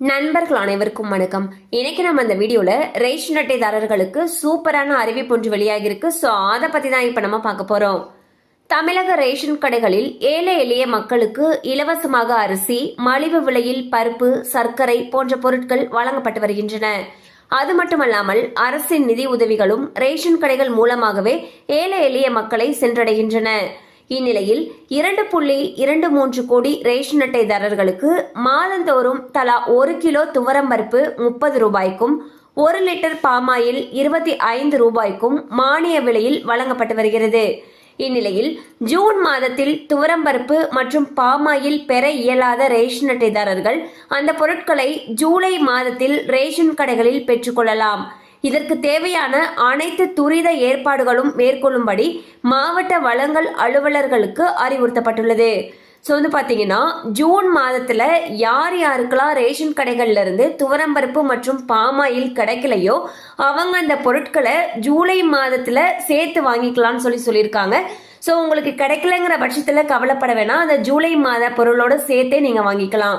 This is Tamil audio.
நண்பர்கள் அனைவருக்கும் வணக்கம். இன்னைக்கு நம்ம இந்த வீடியோல ரேஷன் அட்டைதாரர்களுக்கு சூப்பரான அறிவிப்பு ஒன்று வெளியாகிருக்கு ஸோ அதை பத்தி தான் இப்போ நம்ம பார்க்க போறோம். தமிழக ரேஷன் கடைகளில் ஏழை எளிய மக்களுக்கு இலவசமாக அரிசி மலிவு விலையில் பருப்பு சர்க்கரை போன்ற பொருட்கள் வழங்கப்பட்டு வருகின்றன. அது மட்டுமல்லாமல் அரசின் நிதி உதவிகளும் ரேஷன் கடைகள் மூலமாகவே ஏழை எளிய மக்களை சென்றடைகின்றன. இந்நிலையில் இரண்டு புள்ளி இரண்டு மூன்று கோடி ரேஷன் அட்டைதாரர்களுக்கு மாதந்தோறும் தலா ஒரு கிலோ துவரம்பருப்பு முப்பது ரூபாய்க்கும் ஒரு லிட்டர் பாமாயில் இருபத்தி ஐந்து ரூபாய்க்கும் மானிய விலையில் வழங்கப்பட்டு வருகிறது. இந்நிலையில் ஜூன் மாதத்தில் துவரம்பருப்பு மற்றும் பாமாயில் பெற இயலாத ரேஷன் அட்டைதாரர்கள் அந்த பொருட்களை ஜூலை மாதத்தில் ரேஷன் கடைகளில் பெற்றுக்கொள்ளலாம் இதற்கு தேவையான அனைத்து துரித ஏற்பாடுகளும் மேற்கொள்ளும்படி மாவட்ட வளங்கள் அலுவலர்களுக்கு அறிவுறுத்தப்பட்டுள்ளது. ஸோ வந்து பார்த்தீங்கன்னா ஜூன் மாதத்தில் யார் யாருக்கெல்லாம் ரேஷன் கடைகள்லேருந்து துவரம்பருப்பு மற்றும் பாமாயில் கிடைக்கலையோ அவங்க அந்த பொருட்களை ஜூலை மாதத்தில் சேர்த்து வாங்கிக்கலாம்னு சொல்லி சொல்லியிருக்காங்க. ஸோ உங்களுக்கு கிடைக்கலங்கிற பட்சத்தில் கவலைப்பட வேணாம். அந்த ஜூலை மாத பொருளோட சேர்த்தே நீங்கள் வாங்கிக்கலாம்.